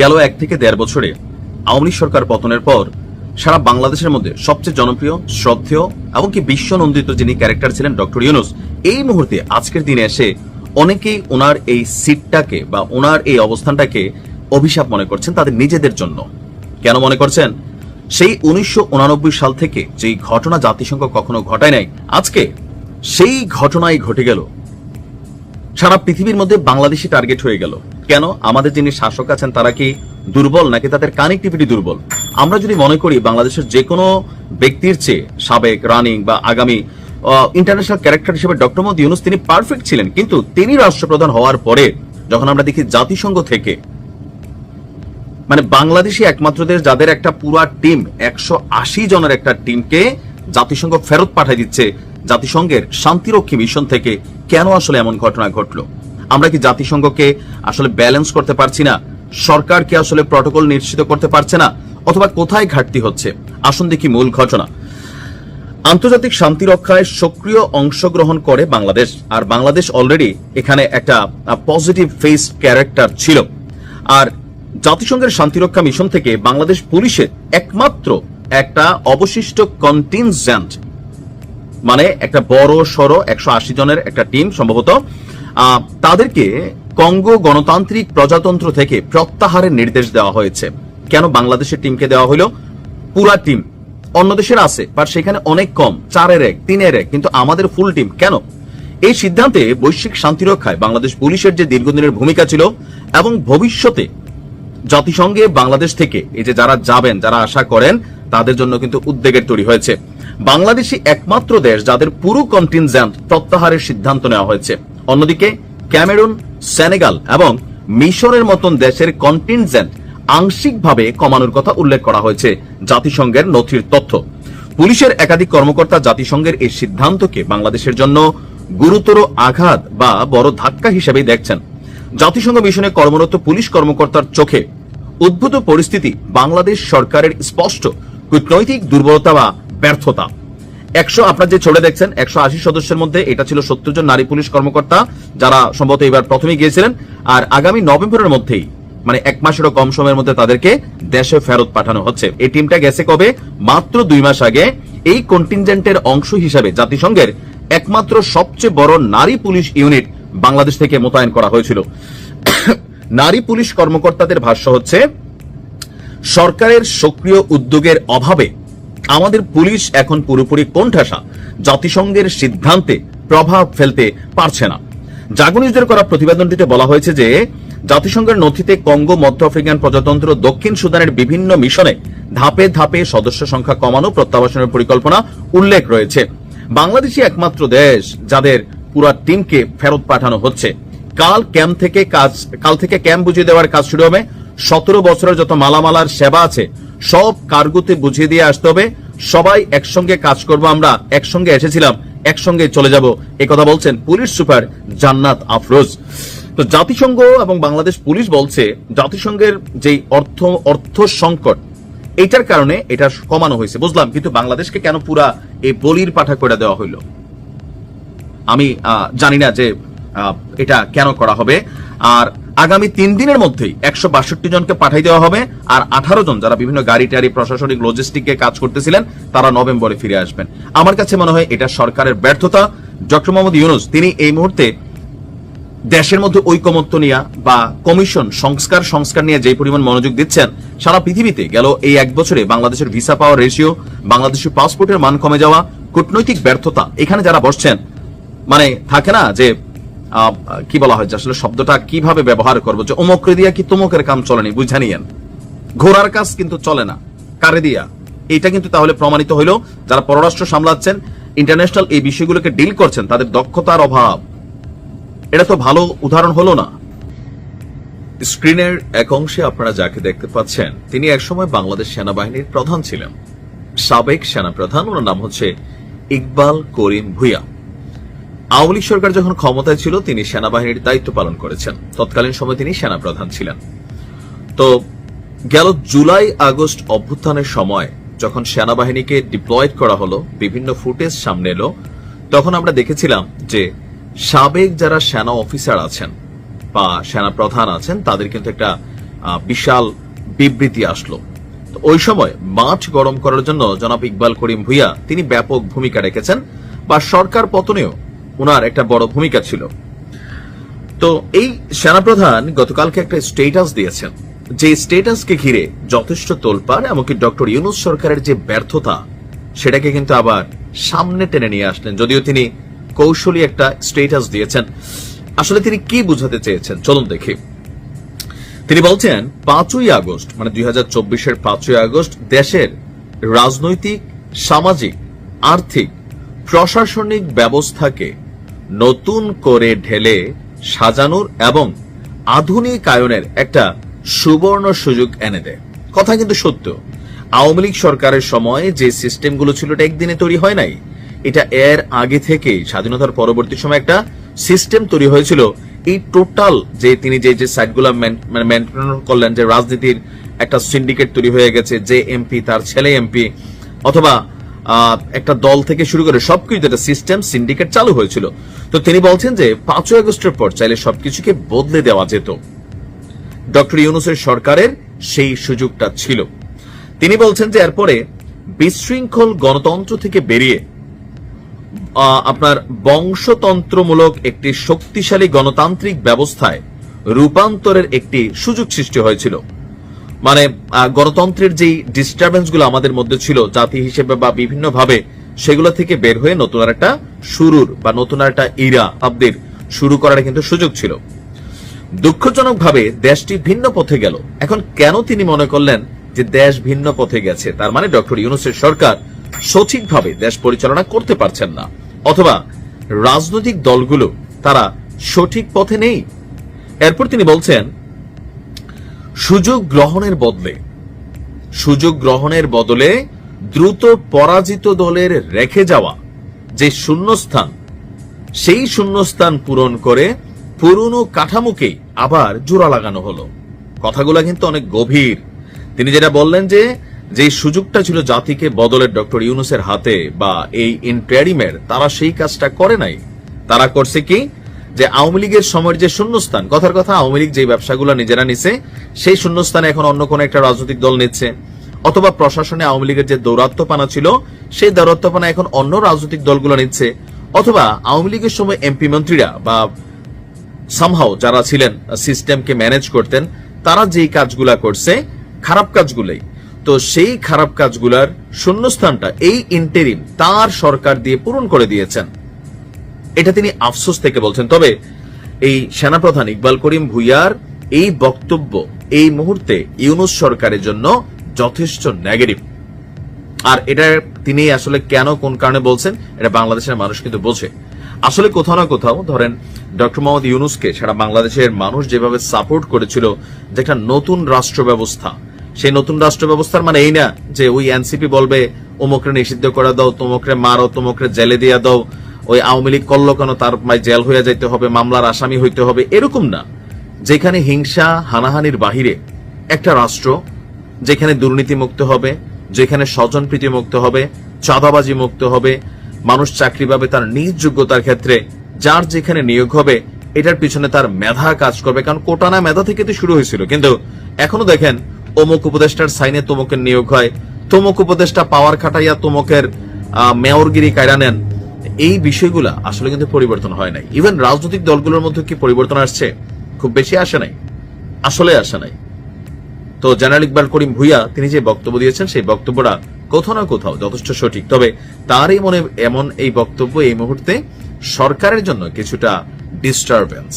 গেল এক থেকে দেড় বছরে আওয়ামী লীগ সরকার পতনের পর সারা বাংলাদেশের মধ্যে সবচেয়ে জনপ্রিয়, শ্রদ্ধেয় এমনকি বিশ্বনন্দিত যিনি ক্যারেক্টার ছিলেন ডক্টর ইউনুস, এই মুহূর্তে আজকের দিনে এসে অনেকেই ওনার এই সিটটাকে বা ওনার এই অবস্থানটাকে অভিশাপ মনে করছেন তাদের নিজেদের জন্য। কেন মনে করছেন? সেই উনিশশো সাল থেকে যেই ঘটনা জাতিসংঘ কখনো ঘটায় নাই, আজকে সেই ঘটনাই ঘটে গেল। সারা পৃথিবীর মধ্যে বাংলাদেশি টার্গেট হয়ে গেল। কেন? আমাদের যিনি শাসক আছেন, তারা কি দুর্বল নাকি তাদের কানেক্টিভিটি দুর্বল? আমরা যদি মনে করি বাংলাদেশের যে কোনো ব্যক্তির চেয়ে সাবেক রানিং বা আগামী ইন্টারন্যাশনাল ক্যারেক্টার হিসেবে ডক্টর মোদী ইউনুস তিনি পারফেক্ট ছিলেন। কিন্তু তিনি রাষ্ট্রপ্রধান হওয়ার পরে যখন আমরা দেখি জাতিসংঘ থেকে মানে বাংলাদেশি একমাত্র দেশ যাদের একটা পুরা টিম একশো আশি জনের একটা টিমকে জাতিসংঘ ফেরত পাঠিয়ে দিচ্ছে জাতিসংঘের শান্তিরক্ষী মিশন থেকে, কেন আসলে এমন ঘটনা ঘটলো? আমরা কি জাতিসংঘকে আসলে ব্যালেন্স করতে পারছি না? সরকার কি আসলে প্রটোকল নিশ্চিত করতে পারছে না? অথবা কোথায় ঘাটতি হচ্ছে? আসুন দেখি মূল ঘটনা। আন্তর্জাতিক শান্তি রক্ষায় সক্রিয় অংশগ্রহণ করে বাংলাদেশ। আর বাংলাদেশ অলরেডি এখানে একটা পজিটিভ ফেস ক্যারেক্টার ছিল। আর জাতিসংঘের শান্তিরক্ষা মিশন থেকে বাংলাদেশ পুলিশের একমাত্র একটা অবশিষ্ট কন্টিনজেন্ট মানে একটা বড় সড়ো একশো জনের একটা টিম সম্ভবত তাদেরকে কঙ্গো গণতান্ত্রিক প্রজাতন্ত্র থেকে প্রত্যাহারের নির্দেশ দেওয়া হয়েছে। কেন বাংলাদেশের টিমকে দেওয়া হলো? পুরা টিম। অন্য দেশের আছে বাট সেখানে অনেক কম, চারের এক, তিনের এক, কিন্তু আমাদের ফুল টিম কেন? এই সিদ্ধান্তে বৈশ্বিক শান্তিরক্ষায় বাংলাদেশ পুলিশের যে দীর্ঘদিনের ভূমিকা ছিল এবং ভবিষ্যতে জাতিসংঘে বাংলাদেশ থেকে এই যে যারা যাবেন, যারা আশা করেন, তাদের জন্য কিন্তু উদ্বেগের তৈরি হয়েছে। বাংলাদেশই একমাত্র দেশ যাদের পুরো কন্টিনজেন্ট প্রত্যাহারের সিদ্ধান্ত নেওয়া হয়েছে। অন্যদিকে, ক্যামেরুন, সেনেগাল এবং মিশরের মতন দেশের কন্টিনজেন্ট আংশিকভাবে কমানোর কথা উল্লেখ করা হয়েছে জাতিসংঘের নথির তথ্য। পুলিশের একাধিক কর্মকর্তা জাতিসংঘের এই সিদ্ধান্তকে বাংলাদেশের জন্য গুরুতর আঘাত বা বড় ধাক্কা হিসেবে দেখছেন। জাতিসংঘ মিশনে কর্মরত পুলিশ কর্মকর্তার চোখে উদ্ভূত পরিস্থিতি বাংলাদেশ সরকারের স্পষ্ট কূটনৈতিক দুর্বলতা বা ব্যর্থতা। একশো, আপনার যে ছড়ে দেখছেন, একশো আশি সদস্যের মধ্যে এটা ছিল সত্তর জন নারী পুলিশ কর্মকর্তা যারা সম্ভবত এবার প্রথমে গিয়েছিলেন। আর আগামী নভেম্বরের মধ্যেই মানে এক মাসেরও কম সময়ের মধ্যে তাদেরকে দেশে ফেরত পাঠানো হচ্ছে। এই টিমটা গেছে কবে? মাত্র দুই মাস আগে। এই কন্টিনজেন্টের অংশ হিসাবে জাতিসংঘের একমাত্র সবচেয়ে বড় নারী পুলিশ ইউনিট বাংলাদেশ থেকে মোতায়েন করা হয়েছিল। নারী পুলিশ কর্মকর্তাদের ভাষ্য হচ্ছে, সরকারের সক্রিয় উদ্যোগের অভাবে আমাদের পুলিশ এখন পুরোপুরি কোণঠাসা। জাতিসংঘের সিদ্ধান্তে প্রভাব ফেলতে পারছে না। জাগনিজদের করা প্রতিবেদনটিতে বলা হয়েছে যে, জাতিসংঘের নথিতে কঙ্গো, মধ্য আফ্রিকান প্রজাতন্ত্র, দক্ষিণ সুদানের বিভিন্ন মিশনে ধাপে ধাপে সদস্য সংখ্যা কমানো প্রত্যাবাসনের পরিকল্পনা উল্লেখ রয়েছে। বাংলাদেশই একমাত্র দেশ যাদের পুরা টিমকে ফেরত পাঠানো হচ্ছে। কাল ক্যাম্প থেকে কাজ, কাল থেকে ক্যাম্প বুঝিয়ে দেওয়ার কাজ শুরু হবে। সতেরো বছরের যত মালামালার সেবা আছে সব কার্গোতে বুঝিয়ে দিয়ে আসতে হবে। সবাই একসঙ্গে কাজ করব আমরা। একসঙ্গে এসেছিলাম, একসঙ্গে চলে যাব। এই কথা বলছেন পুলিশ সুপার জান্নাত আফরোজ। তো জাতিসংঘ এবং বাংলাদেশ পুলিশ বলছে, জাতিসংঘের যেই অর্থ অর্থ সংকট, এইটার কারণে এটা কমানো হয়েছে। বুঝলাম, কিন্তু বাংলাদেশকে কেন পুরা এই বলির পাঠা করে দেওয়া হইল? আমি জানি না যে এটা কেন করা হবে। আর আগামী তিন দিনের মধ্যেই একশো বাষট্টি জনকে পাঠাই দেওয়া হবে, আর আঠারো জন যারা বিভিন্ন গাড়ি টাড়ি, প্রশাসনিক লজিস্টিকে কাজ করতেছিলেন, তারা নভেম্বরে ফিরে আসবেন। আমার কাছে মনে হয় এটা সরকারের ব্যর্থতা। ডক্টর মোহাম্মদ ইউনুস, তিনি এই মুহূর্তে দেশের মধ্যে ঐকমত্য নিয়ে বা কমিশন, সংস্কার সংস্কার নিয়ে যে পরিমাণ মনোযোগ দিচ্ছেন, সারা পৃথিবীতে গেল এই এক বছরে বাংলাদেশের ভিসা পাওয়ার রেশিও বাংলাদেশের পাসপোর্টের মান কমে যাওয়া, কূটনৈতিক ব্যর্থতা। এখানে যারা বসছেন মানে থাকে না যে কি বলা হয় আসলে শব্দটা কীভাবে ব্যবহার করব? যে অমুকরে দিয়া কি তমুকের কাম চলেনি বুঝা নিয়েন। ঘোড়ার কাজ কিন্তু চলে না, কারে দিয়া? এটা কিন্তু তাহলে প্রমাণিত হইল, যারা পররাষ্ট্র সামলাচ্ছেন ইন্টারন্যাশনাল এই বিষয়গুলোকে ডিল করছেন, তাদের দক্ষতার অভাব। এটা তো ভালো উদাহরণ হলো না। স্ক্রিনের এক অংশে আপনারা যাকে দেখতে পাচ্ছেন, তিনি একসময় বাংলাদেশ সেনাবাহিনীর প্রধান ছিলেন। সাবেক সেনাপ্রধান, ওনার নাম হচ্ছে ইকবাল করিম ভুইয়া। আওয়ামী লীগ সরকার যখন ক্ষমতায় ছিল, তিনি সেনাবাহিনীর দায়িত্ব পালন করেছেন। তৎকালীন সময় তিনি সেনাপ্রধান ছিলেন। তো, গেল জুলাই আগস্ট অভ্যুত্থানের সময়, যখন সেনাবাহিনীকে ডিপ্লয়েড করা হলো, বিভিন্ন ফুটেজ সামনে এলো, তখন আমরা দেখেছিলাম যে, সাবেক যারা সেনা অফিসার আছেন বা সেনা প্রধান আছেন, তাদের কিন্তু একটা বিশাল বিবৃতি আসলো। ওই সময় মাঠ গরম করার জন্য জনাব ইকবাল করিম ভুইয়া তিনি ব্যাপক ভূমিকা রেখেছেন বা সরকার পতনেও ওনার একটা বড় ভূমিকা ছিল। তো এই সেনাপ্রধান গতকালকে একটা স্টেটাস দিয়েছেন। যে স্টেটাসকে ঘিরে যথেষ্ট তোলপাড়, এমনকি ডক্টর ইউনুস সরকারের যে ব্যর্থতা, সেটাকে কিন্তু আবার সামনে টেনে নিয়ে আসলেন। যদিও তিনি কৌশলী একটা স্টেটাস দিয়েছেন। আসলে তিনি কি বুঝাতে চেয়েছেন? চলুন দেখি। তিনি বলছেন, পাঁচই আগস্ট মানে দুই হাজার চব্বিশের পাঁচই আগস্ট, দেশের রাজনৈতিক, সামাজিক, আর্থিক, প্রশাসনিক ব্যবস্থাকে নতুন করে ঢেলে সাজানোর এবং আধুনিকায়নের একটা সুবর্ণ সুযোগ এনে দেয়। কথা কিন্তু সত্য। আওয়ামী লীগ সরকারের সময় যে সিস্টেমগুলো ছিল এটা একদিনে তৈরি হয় নাই। এটা এর আগে থেকেই স্বাধীনতার পরবর্তী সময় একটা সিস্টেম তৈরি হয়েছিল। এই টোটাল যে তিনি যে যে সাইটগুলো মানে মেনটেন করলেন, যে রাজনীতির একটা সিন্ডিকেট তৈরি হয়ে গেছে, যে এমপি, তার ছেলে এমপি, অথবা একটা দল থেকে শুরু করে সবকিছু একটা সিস্টেম সিন্ডিকেট চালু হয়েছিল। তো তিনি বলছেন যে, পাঁচই আগস্টের পর চাইলে সবকিছুকে বদলে দেওয়া যেত। ডক্টর ইউনুসের সরকারের সেই সুযোগটা ছিল। তিনি বলছেন যে, এরপরে বিশৃঙ্খল গণতন্ত্র থেকে বেরিয়ে আপনার বংশতন্ত্রমূলক একটি শক্তিশালী গণতান্ত্রিক ব্যবস্থায় রূপান্তরের একটি সুযোগ সৃষ্টি হয়েছিল। মানে গণতন্ত্রের যেই ডিস্টারবেন্সগুলো আমাদের মধ্যে ছিল, জাতি হিসেবে বা বিভিন্ন ভাবে সেগুলো থেকে বের হয়ে নতুন আর একটা শুরুর বা নতুন আর একটা ইরা আব্দের শুরু করার কিন্তু সুযোগ ছিল। দুঃখজনকভাবে দেশটি ভিন্ন পথে গেল। এখন কেন তিনি মনে করলেন যে দেশ ভিন্ন পথে গেছে? তার মানে ডক্টর ইউনুসের সরকার সঠিকভাবে দেশ পরিচালনা করতে পারছেন না। অথবা রাজনৈতিক দলগুলো তারা সঠিক পথে নেই? এরপর তিনি বলছেন সুযোগ গ্রহণের বদলে। সুযোগ গ্রহণের বদলে দ্রুত পরাজিত দলের রেখে যাওয়া যে শূন্যস্থান, সেই শূন্যস্থান পূরণ করে পুরনো কাঠামোকেই আবার জোড়া লাগানো হলো। কথাগুলো কিন্তু অনেক গভীর। তিনি যেটা বললেন যে যে সুযোগটা ছিল জাতিকে বদলের ডক্টর ইউনুসের হাতে বা এই ইন্টারিমের, তারা সেই কাজটা করে নাই। তারা করছে কি? যে আওয়ামী লীগের সময়ের যে শূন্যস্থান, কথার কথা আওয়ামী লীগ যে ব্যবসাগুলো নিজেরা নিছে সেই শূন্যস্থানে এখন অন্য কোন একটা রাজনৈতিক দল নিচ্ছে অথবা প্রশাসনে আওয়ামী লীগের যে দৌরাত্মপানা ছিল, সেই দৌরাত্মপানা এখন অন্য রাজনৈতিক দলগুলো নিচ্ছে অথবা আওয়ামী লীগের সময় এমপি মন্ত্রীরা বা সামহাও যারা ছিলেন সিস্টেমকে ম্যানেজ করতেন, তারা যেই কাজগুলা করছে, খারাপ কাজগুলোই। তো সেই খারাপ কাজগুলার শূন্যস্থানটা এই ইন্টেরিম তার সরকার দিয়ে পূরণ করে দিয়েছেন। এটা তিনি আফসোস থেকে বলছেন। তবে এই সেনাপ্রধান ইকবাল করিম ভুইয়ার এই বক্তব্য এই মুহূর্তে ইউনুস সরকারের জন্য যথেষ্ট নেগেটিভ আর এটা তিনি আসলে কেন, কোন কারণে বলছেন, এটা বাংলাদেশের মানুষ কিন্তু বোঝে। আসলে কোথাও না কোথাও, ধরেন, ডক্টর মোহাম্মদ ইউনুসকে সারা বাংলাদেশের মানুষ যেভাবে সাপোর্ট করেছিল যে একটা নতুন রাষ্ট্র ব্যবস্থা, সেই নতুন রাষ্ট্র ব্যবস্থার মানে এই না যে ওই এনসিপি বলবে অমুকরে নিষিদ্ধ করে দাও, তমুকরে মারো, তমুকরে জেলে দিয়া দাও, ওই আওয়ামী লীগ করল কেন, তার জেল হয়ে যাইতে হবে, মামলার আসামি হইতে হবে, এরকম না। যেখানে হিংসা, হানাহানির বাহিরে একটা রাষ্ট্র, যেখানে দুর্নীতি মুক্ত হবে, যেখানে স্বজন প্রীতি মুক্ত হবে, চাঁদাবাজি মুক্ত হবে, মানুষ চাকরি পাবে তার নিজ যোগ্যতার ক্ষেত্রে, যার যেখানে নিয়োগ হবে, এটার পিছনে তার মেধা কাজ করবে, কারণ কোটানা মেধা থেকে তো শুরু হয়েছিল। কিন্তু এখনও দেখেন, অমুক উপদেষ্টার সাইনে তমুকের নিয়োগ হয়, তমুক উপদেষ্টা পাওয়ার খাটাইয়া তমুকের মেয়রগিরি কায়রা নেন। এই বিষয়গুলা আসলে কিন্তু পরিবর্তন হয় নাই। ইভেন রাজনৈতিক দলগুলোর মধ্যে কি পরিবর্তন আসছে? খুব বেশি আসে নাই। আসলে আসে নাই। তো জেনারেল ইকবাল করিম ভুইয়া, তিনি যে বক্তব্য দিয়েছেন, সেই বক্তব্যটা কোথাও না কোথাও যথেষ্ট সঠিক। তবে তারই মনে এমন এই বক্তব্য এই মুহূর্তে সরকারের জন্য কিছুটা ডিস্টারবেন্স